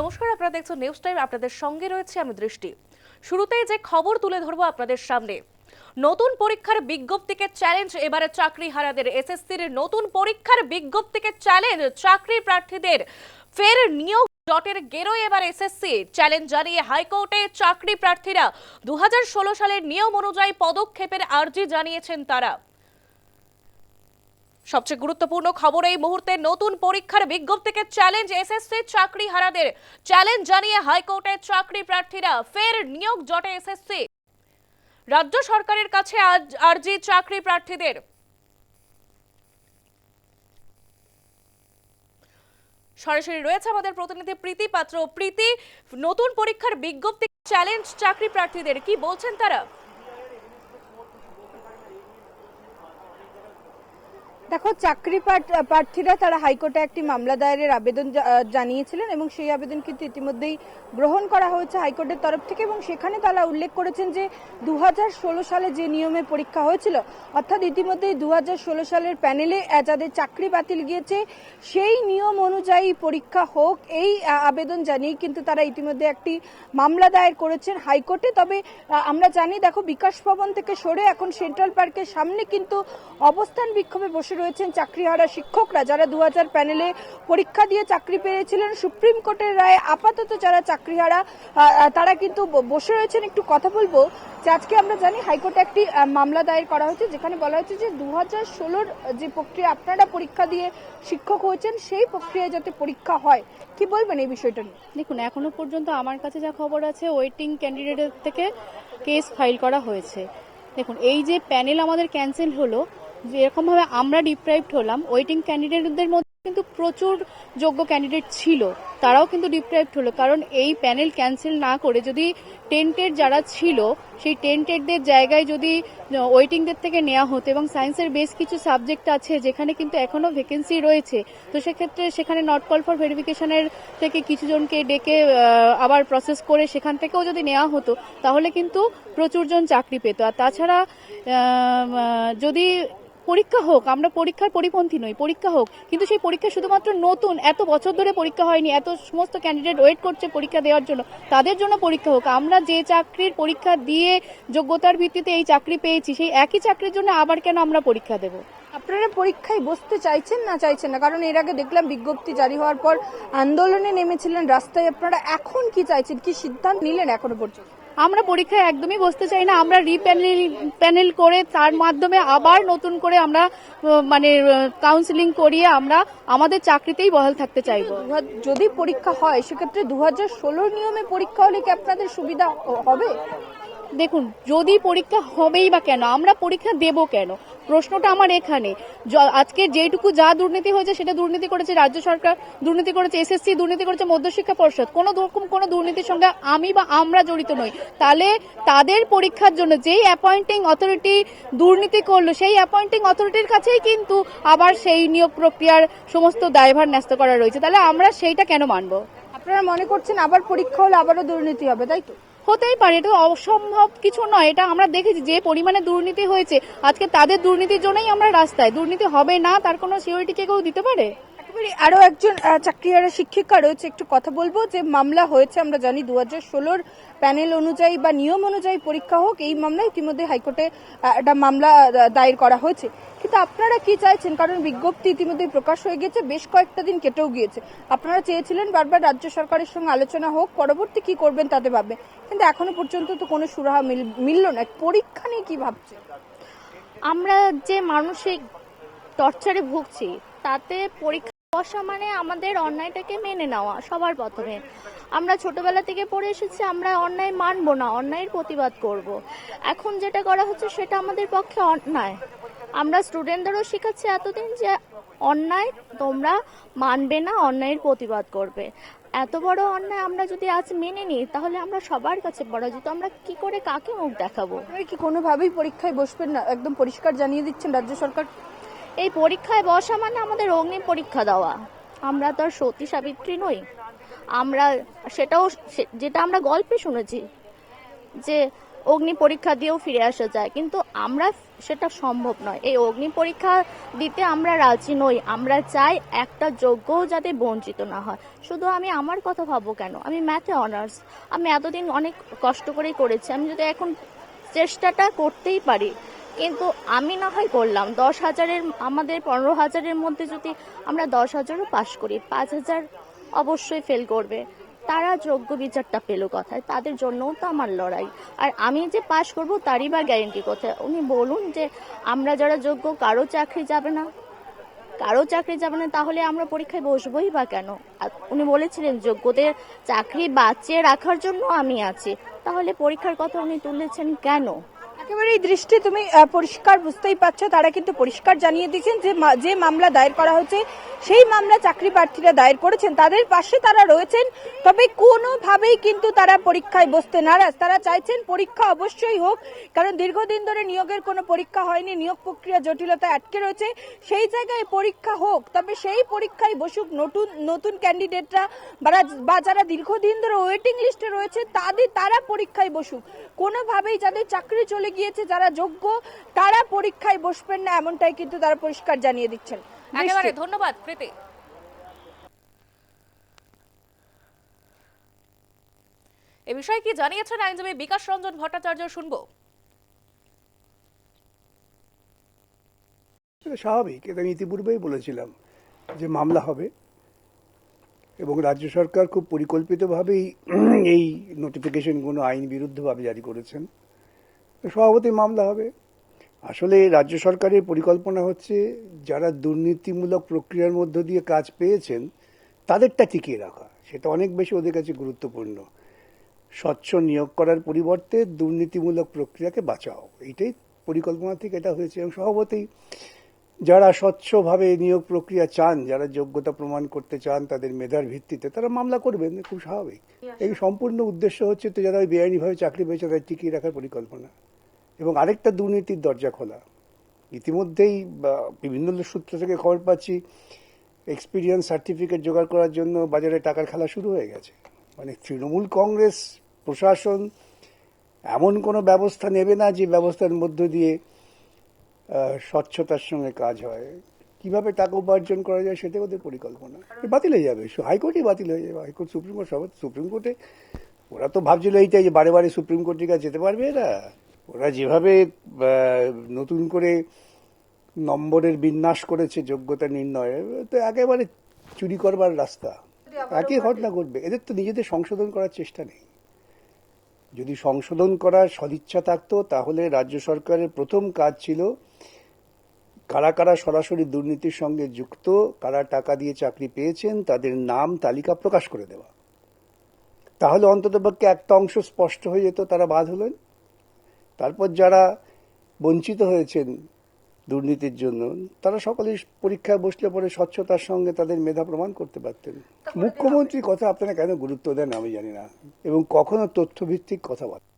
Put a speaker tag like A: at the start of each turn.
A: নমস্কার, আপনারা দেখছেন নিউজ টাইম আপনাদের সঙ্গে রয়েছে আমি দৃষ্টি। শুরুতেই যে খবর তুলে ধরবো আপনাদের সামনে। নতুন পরীক্ষার বিজ্ঞপ্তিকে চ্যালেঞ্জ এবারে চাকরি হারাদের এসএসসির নতুন পরীক্ষার বিজ্ঞপ্তিকে চ্যালেঞ্জ চাকরি প্রার্থীদের ফের নিয়োগ জটের গেরোয় এবার এসএসসি। চ্যালেঞ্জ জানিয়ে হাইকোর্টে চাকরি প্রার্থীরা দু হাজার ষোলো সালের নিয়ম অনুযায়ী পদক্ষেপের আর্জি জানিয়েছেন তারা। সবচেয়ে গুরুত্বপূর্ণ খবর এই মুহূর্তে নতুন পরীক্ষার বিজ্ঞপ্তিকে চ্যালেঞ্জ এসএসসি চাকরি হারাদের চ্যালেঞ্জ জানিয়ে হাইকোর্টে চাকরি প্রার্থীরা ফের নিয়োগ জটে এসএসসি। রাজ্য সরকারের কাছে আজ আর্জি চাকরি প্রার্থীদের। সরাসরি রয়েছে আমাদের প্রতিনিধি প্রীতি পাত্র। প্রীতি, নতুন পরীক্ষার বিজ্ঞপ্তি চ্যালেঞ্জ চাকরি প্রার্থীদের, কি বলছেন তারা?
B: দেখো, চাকরি প্রার্থীরা তারা হাইকোর্টে একটি মামলা দায়েরের আবেদন জানিয়েছিলেন এবং সেই আবেদন কিন্তু ইতিমধ্যেই গ্রহণ করা হয়েছে হাইকোর্টের তরফ থেকে এবং সেখানে তারা উল্লেখ করেছেন যে দু হাজার ষোলো সালে যে নিয়মে পরীক্ষা হয়েছিল, অর্থাৎ ইতিমধ্যেই দু হাজার ষোলো সালের প্যানেলে যাদের চাকরি বাতিল গিয়েছে, সেই নিয়ম অনুযায়ী পরীক্ষা হোক, এই আবেদন জানিয়ে কিন্তু তারা ইতিমধ্যে একটি মামলা দায়ের করেছেন হাইকোর্টে। তবে আমরা জানি, দেখো, বিকাশ ভবন থেকে সরে এখন সেন্ট্রাল পার্কের সামনে কিন্তু অবস্থান বিক্ষোভে বসে রয়েছেন চাকরিহারা শিক্ষকরা যারা দু হাজার প্যানেলে পরীক্ষা দিয়ে চাকরি পেয়েছিলেন। সুপ্রিম কোর্টের রায়ে আপাতত যারা চাকরিহারা তারা কিন্তু বসে রয়েছেন। একটু কথা বলব যে আজকে আমরা জানি হাইকোর্টে একটি মামলা দায়ের করা হয়েছে, যেখানে বলা হয়েছে যে দু হাজার যে প্রক্রিয়া, আপনারা পরীক্ষা দিয়ে শিক্ষক হয়েছেন, সেই প্রক্রিয়ায় যাতে পরীক্ষা হয়। কি বলবেন এই বিষয়টা নিয়ে?
C: দেখুন, এখনও পর্যন্ত আমার কাছে যা খবর আছে, ওয়েটিং ক্যান্ডিডেটের থেকে কেস ফাইল করা হয়েছে। দেখুন, এই যে প্যানেল আমাদের ক্যান্সেল হলো যে এরকমভাবে আমরা ডিপ্রাইভড হলাম ওয়েটিং ক্যান্ডিডেটদের মধ্যে কিন্তু প্রচুর যোগ্য ক্যান্ডিডেট ছিল, তারাও কিন্তু ডিপ্রাইভড হলো। কারণ এই প্যানেল ক্যান্সেল না করে যদি টেন্টেড যারা ছিল, সেই টেন্টেডদের জায়গায় যদি ওয়েটিংদের থেকে নেওয়া হতো এবং সায়েন্সের বেশ কিছু সাবজেক্ট আছে, যেখানে কিন্তু এখনও ভ্যাকেন্সি রয়েছে, তো সেক্ষেত্রে সেখানে নট কল ফর ভেরিফিকেশনের থেকে কিছু জনকে ডেকে আবার প্রসেস করে সেখান থেকেও যদি নেওয়া হতো, তাহলে কিন্তু প্রচুরজন চাকরি পেত। আর তাছাড়া যদি পরীক্ষা হোক, আমরা পরীক্ষার পরিপন্থী নই, পরীক্ষা হোক। কিন্তু সেই পরীক্ষা শুধুমাত্র নতুন, এত বছর ধরে পরীক্ষা হয়নি, এত সমস্ত ক্যান্ডিডেট ওয়েট করছে পরীক্ষা দেওয়ার জন্য। তাদের জন্য পরীক্ষা হোক। আমরা যে চাকরির পরীক্ষা দিয়ে যোগ্যতার ভিত্তিতে এই চাকরি পেয়েছি, সেই একই চাকরির জন্য আবার কেন আমরা পরীক্ষা দেব?
B: আপনারা পরীক্ষায় বসতে চাইছেন না চাইছেন না? কারণ এর আগে দেখলাম বিজ্ঞপ্তি জারি হওয়ার পর আন্দোলনে নেমেছিলেন রাস্তায়। আপনারা এখন কি চাইছেন? কি সিদ্ধান্ত নিলেন এখনও পর্যন্ত?
C: আমরা পরীক্ষায় একদমই বসতে চাই না আমরা রিপ্যানেল প্যানেল করে তার মাধ্যমে আবার নতুন করে আমরা মানে কাউন্সিলিং করিয়ে আমরা আমাদের চাকরিতেই বহাল থাকতে চাইব।
B: যদি পরীক্ষা হয় সেক্ষেত্রে দু হাজার নিয়মে পরীক্ষা হলে কি আপনাদের সুবিধা হবে?
C: দেখুন যদি পরীক্ষা হবেই বা কেন আমরা পরীক্ষা দেব কেন? প্রশ্নটা আমার এখানে। আজকে যেটুকু যা দুর্নীতি হয়েছে সেটা দুর্নীতি করেছে রাজ্য সরকার, দুর্নীতি করেছে এসএসসি দুর্নীতি করেছে মধ্যশিক্ষা পর্ষদ। কোনো রকম কোনো দুর্নীতির সঙ্গে আমি বা আমরা জড়িত নই। তাহলে তাদের পরীক্ষার জন্য যেই অ্যাপয়েন্টিং অথরিটি দুর্নীতি করল, সেই অ্যাপয়েন্টিং অথরিটির কাছেই কিন্তু আবার সেই নিয়োগ প্রক্রিয়ার সমস্ত দায়ভার ন্যস্ত করা রয়েছে। তাহলে আমরা সেইটা কেন মানবো?
B: আপনারা মনে করছেন আবার পরীক্ষা হলে আবারও দুর্নীতি হবে, তাই তো?
C: হতেই পারে, এটা অসম্ভব কিছু নয়। এটা আমরা দেখেছি যে পরিমাণে দুর্নীতি হয়েছে। আজকে তাদের দুর্নীতির জন্যই আমরা রাস্তায়। দুর্নীতি হবে না, তার কোনো সিওরিটি কে কেউ দিতে পারে?
B: একেবারে আরও একজন আহ, চাকরিহারা শিক্ষিকা রয়েছে। একটু কথা বলব যে মামলা হয়েছে আমরা জানি দু হাজার ষোলোর প্যানেল অনুযায়ী বা নিয়ম অনুযায়ী পরীক্ষা হোক এই মামলায় ইতিমধ্যে হাইকোর্টে একটা মামলা দায়ের করা হয়েছে। কিন্তু আপনারা কি চাইছেন? কারণ বিজ্ঞপ্তি ইতিমধ্যে প্রকাশ হয়ে গেছে বেশ কয়েকটা দিন কেটেও গিয়েছে। আপনারা চেয়েছিলেন বারবার রাজ্য সরকারের সঙ্গে আলোচনা হোক পরবর্তী কি করবেন তাতে ভাববেন কিন্তু এখনও পর্যন্ত তো কোনো সুরাহা মিল- মিলল না। পরীক্ষা নিয়ে কি ভাবছে?
D: আমরা যে মানসিক টর্চারে ভুগছি তাতে পরীক্ষা বসা মানে আমাদের অন্যায়টাকে মেনে নেওয়া, সবার প্রথমে। আমরা ছোটবেলা থেকে পড়ে এসেছি, আমরা অন্যায় মানব না, অন্যায়ের প্রতিবাদ করব। এখন যেটা করা হচ্ছে সেটা আমাদের পক্ষে অন্যায়। আমরা স্টুডেন্টদেরও শেখাচ্ছি এতদিন যে অন্যায় তোমরা মানবে না, অন্যায়ের প্রতিবাদ করবে। এত বড় অন্যায় আমরা যদি আজ মেনে নিই, তাহলে আমরা সবার কাছে পরাজিত। আমরা কি করে কাকে মুখ দেখাবো?
B: কি কোনোভাবেই পরীক্ষায় বসবেন না? একদম পরিষ্কার জানিয়ে দিচ্ছেন রাজ্য সরকার।
D: এই পরীক্ষায় বসা মানে আমাদের অগ্নি পরীক্ষা দেওয়া। আমরা তো আর সতী সাবিত্রী নই। আমরা সেটাও যেটা আমরা গল্পে শুনেছি, যে অগ্নি পরীক্ষা দিয়েও ফিরে আসা যায়। কিন্তু আমরা সেটা সম্ভব নয়। এই অগ্নি পরীক্ষা দিতে আমরা রাজি নই। আমরা চাই একটা যোগ্যও যাতে বঞ্চিত না হয়। শুধু আমি আমার কথা ভাববো কেন? আমি ম্যাথে অনার্স আমি এতদিন অনেক কষ্ট করেই করেছি। আমি যদি এখন চেষ্টাটা করতেই পারি কিন্তু আমি না হয় করলাম। দশ হাজারের আমাদের পনেরো হাজারের মধ্যে যদি আমরা দশ হাজারও পাশ করি, পাঁচ হাজার অবশ্যই ফেল করবে। তারা যোগ্য বিচারটা পেল কথায়? তাদের জন্যও তো আমার লড়াই। আর আমি যে পাশ করব তারই বা গ্যারেন্টি কোথায়? উনি বলুন যে আমরা যারা যোগ্য, কারও চাকরি যাবে না। কারও চাকরি যাবে না, তাহলে আমরা পরীক্ষায় বসবোই বা কেন? উনি বলেছিলেন, যোগ্যদের চাকরি বাঁচিয়ে রাখার জন্য আমি আছি। তাহলে পরীক্ষার কথা উনি তুলেছেন কেন?
B: একেবারে এই দৃষ্টি তুমি পরিষ্কার বুঝতেই পারছ, তারা কিন্তু পরিষ্কার জানিয়ে দিয়েছেন যে যে মামলা দায়ের করা হয়েছে, সেই মামলা চাকরি প্রার্থীরা দায়ের করেছেন, তাদের পাশে তারা রয়েছেন, তবে কোনোভাবেই কিন্তু তারা পরীক্ষায় বসতে নারাজ। তারা চাইছেন পরীক্ষা অবশ্যই হোক, কারণ দীর্ঘদিন ধরে নিয়োগের কোনো পরীক্ষা হয়নি, নিয়োগ প্রক্রিয়া জটিলতা আটকে রয়েছে, সেই জায়গায় পরীক্ষা হোক, তবে সেই পরীক্ষায় বসুক নতুন নতুন ক্যান্ডিডেটরা, বা যারা দীর্ঘদিন ধরে ওয়েটিং লিস্টে রয়েছে, তাদের, তারা পরীক্ষায় বসুক। কোনোভাবেই যাদের চাকরি চলে গিয়েছে যারা যোগ্য তারা পরীক্ষায় বসবেন না এমনটাই কিন্তু তারা পরিষ্কার জানিয়ে দিচ্ছেন।
A: একেবারে ধন্যবাদ প্রীতি এ বিষয়ে কি জানিয়েছেন আইনজীবী বিকাশ রঞ্জন ভট্টাচার্য শুনব।
E: স্বাভাবিক এটা আমি ইতিপূর্বেই বলেছিলাম যে মামলা হবে এবং রাজ্য সরকার খুব পরিকল্পিতভাবেই এই নোটিফিকেশনগুলো আইন বিরুদ্ধভাবে জারি করেছেন। স্বভাবতই মামলা হবে। আসলে রাজ্য সরকারের পরিকল্পনা হচ্ছে যারা দুর্নীতিমূলক প্রক্রিয়ার মধ্য দিয়ে কাজ পেয়েছেন তাদেরটা টিকিয়ে রাখা। সেটা অনেক বেশি ওদের কাছে গুরুত্বপূর্ণ। স্বচ্ছ নিয়োগ করার পরিবর্তে দুর্নীতিমূলক প্রক্রিয়াকে বাঁচাও। এইটাই পরিকল্পনা থেকে এটা হয়েছে। এবং স্বভাবতই যারা স্বচ্ছভাবে নিয়োগ প্রক্রিয়া চান যারা যোগ্যতা প্রমাণ করতে চান তাদের মেধার ভিত্তিতে তারা মামলা করবেন খুব স্বাভাবিক। এই সম্পূর্ণ উদ্দেশ্য হচ্ছে তো যারা ওই বেআইনিভাবে চাকরি পেয়েছে তাদের টিকিয়ে রাখার পরিকল্পনা। এবং আরেকটা দুর্নীতির দরজা খোলা। ইতিমধ্যেই বিভিন্ন সূত্র থেকে খবর পাচ্ছি এক্সপিরিয়েন্স সার্টিফিকেট জোগাড় করার জন্য বাজারে টাকার খেলা শুরু হয়ে গেছে। মানে তৃণমূল কংগ্রেস, প্রশাসন এমন কোনো ব্যবস্থা নেবে না যে ব্যবস্থার মধ্য দিয়ে স্বচ্ছতার সঙ্গে কাজ হয়। কীভাবে টাকা উপার্জন করা যায় সেটা ওদের পরিকল্পনা। বাতিল হয়ে যাবে। হাইকোর্টই বাতিল হয়ে যাবে। হাইকোর্ট, সুপ্রিম কোর্ট, সব সুপ্রিম কোর্টে ওরা তো ভাবছিল এইটাই যে বারে বারে সুপ্রিম কোর্টের কাছে যেতে পারবে এরা। ওরা যেভাবে নতুন করে নম্বরের বিন্যাস করেছে যোগ্যতা নির্ণয়ে তো একেবারে চুরি করবার রাস্তা। একই ঘটনা ঘটবে। এদের তো নিজেদের সংশোধন করার চেষ্টা নেই। যদি সংশোধন করার সদিচ্ছা থাকতো তাহলে রাজ্য সরকারের প্রথম কাজ ছিল কারা কারা সরাসরি দুর্নীতির সঙ্গে যুক্ত কারা টাকা দিয়ে চাকরি পেয়েছেন তাদের নাম তালিকা প্রকাশ করে দেওয়া। তাহলে অন্ততপক্ষে একটা অংশ স্পষ্ট হয়ে যেত তারা বাদ হলেন। তারপর যারা বঞ্চিত হয়েছেন দুর্নীতির জন্য তারা সকলেই পরীক্ষায় বসলে পরে স্বচ্ছতার সঙ্গে তাদের মেধা প্রমাণ করতে পারতেন। মুখ্যমন্ত্রী কথা আপনারা কেন গুরুত্ব দেন আমি জানি না। এবং কখনো তথ্যভিত্তিক কথা বলেন